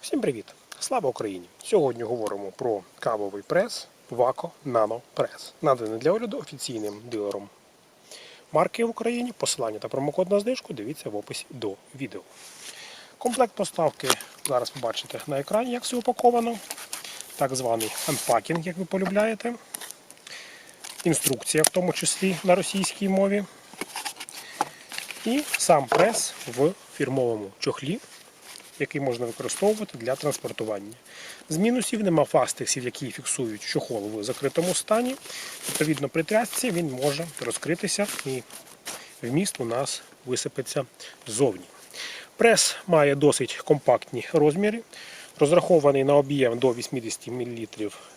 Всім привіт! Слава Україні! Сьогодні говоримо про кавовий прес Vaco Nano Press, наданий для огляду офіційним дилером марки в Україні. Посилання та промокод на знижку дивіться в описі до відео. Комплект поставки зараз побачите на екрані, як все упаковано. Так званий анпакінг, як ви полюбляєте. Інструкція, в тому числі на російській мові. І сам прес в фірмовому чохлі який можна використовувати для транспортування. З мінусів нема фастексів, які фіксують чохол в закритому стані. Відповідно, при трясці він може розкритися і вміст у нас висипеться ззовні. Прес має досить компактні розміри. Розрахований на об'єм до 80 мл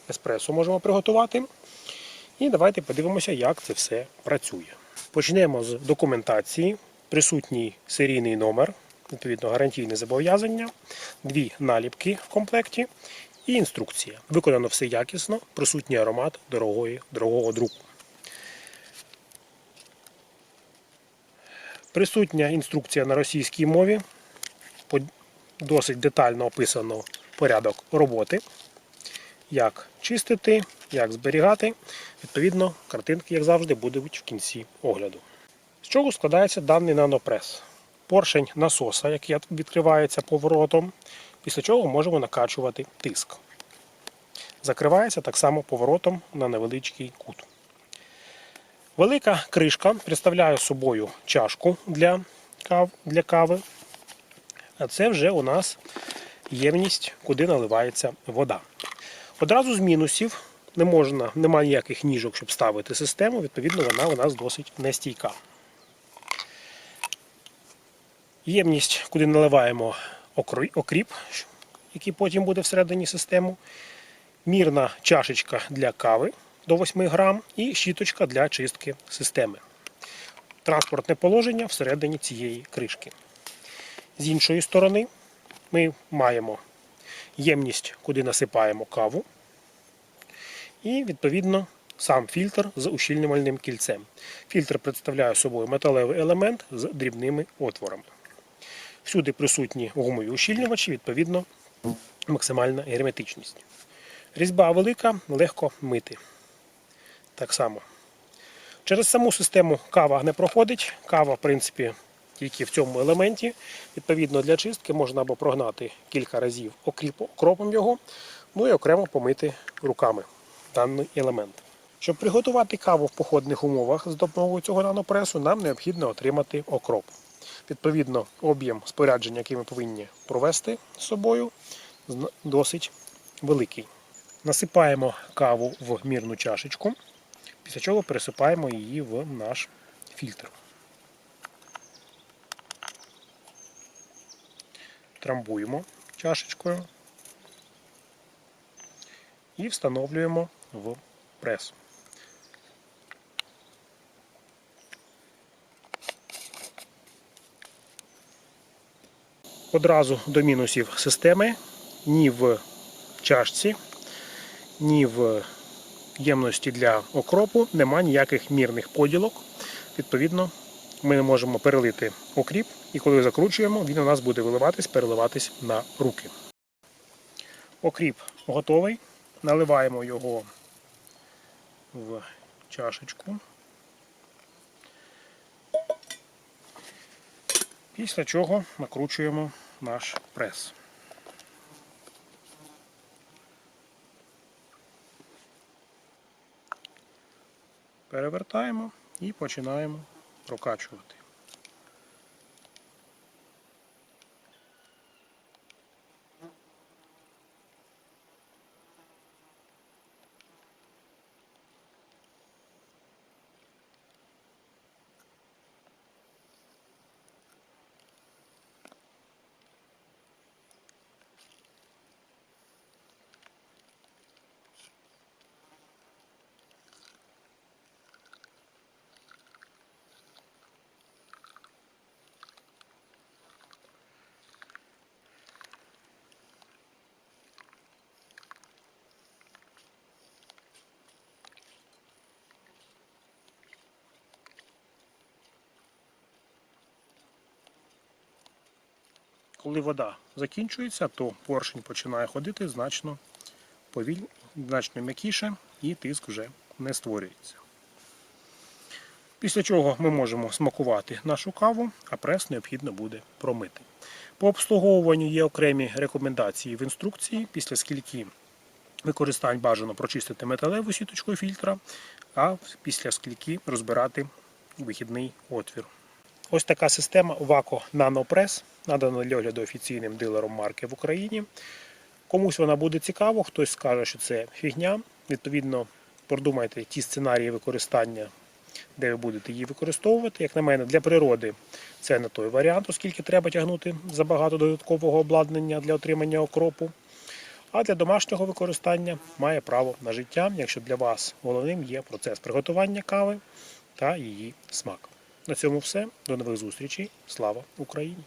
еспресо можемо приготувати. І давайте подивимося, як це все працює. Почнемо з документації. Присутній серійний номер відповідно гарантійне зобов'язання, дві наліпки в комплекті і інструкція. Виконано все якісно, присутній аромат дорогої, дорогого друку. Присутня інструкція на російській мові. Досить детально описано порядок роботи, як чистити, як зберігати. Відповідно, картинки, як завжди, будуть в кінці огляду. З чого складається даний нанопрес? Поршень насоса, який відкривається поворотом, після чого можемо накачувати тиск. Закривається так само поворотом на невеличкий кут. Велика кришка представляє собою чашку для кав, для кави. А це вже у нас ємність, куди наливається вода. Одразу з мінусів не можна, немає ніяких ніжок, щоб ставити систему, відповідно, вона у нас досить нестійка. Ємність, куди наливаємо окріп, який потім буде всередині системи. Мірна чашечка для кави до 8 грам і щіточка для чистки системи. Транспортне положення всередині цієї кришки. З іншої сторони ми маємо ємність, куди насипаємо каву. І, відповідно, сам фільтр з ущільнювальним кільцем. Фільтр представляє собою металевий елемент з дрібними отворами. Всюди присутні гумові ущільнювачі, відповідно, максимальна герметичність. Різьба велика, легко мити. Так само. Через саму систему кава не проходить. Кава, в принципі, тільки в цьому елементі. Відповідно, для чистки можна або прогнати кілька разів окропом його, ну і окремо помити руками даний елемент. Щоб приготувати каву в походних умовах з допомогою цього нанопресу, нам необхідно отримати окроп. Відповідно, об'єм спорядження, який ми повинні провести з собою, досить великий. Насипаємо каву в мірну чашечку, після чого пересипаємо її в наш фільтр. Трамбуємо чашечкою і встановлюємо в прес. Одразу до мінусів системи ні в чашці, ні в ємності для окропу нема ніяких мірних поділок. Відповідно, ми не можемо перелити окріп, і коли закручуємо, він у нас буде виливатись, переливатись на руки. Окріп готовий. Наливаємо його в чашечку. Після чого накручуємо наш прес. Перевертаємо і починаємо прокачувати. Коли вода закінчується, то поршень починає ходити значно повільно, значно м'якіше і тиск вже не створюється. Після чого ми можемо смакувати нашу каву, а прес необхідно буде промити. По обслуговуванню є окремі рекомендації в інструкції, після скільки використань бажано прочистити металеву сіточкою фільтра, а після скільки розбирати вихідний отвір. Ось така система Vaco NanoPress, надана для огляду офіційним дилером марки в Україні. Комусь вона буде цікаво, хтось скаже, що це фігня. Відповідно, продумайте ті сценарії використання, де ви будете її використовувати. Як на мене, для природи це не той варіант, оскільки треба тягнути забагато додаткового обладнання для отримання окропу. А для домашнього використання має право на життя, якщо для вас головним є процес приготування кави та її смак. На цьому все. До нових зустрічей. Слава Україні!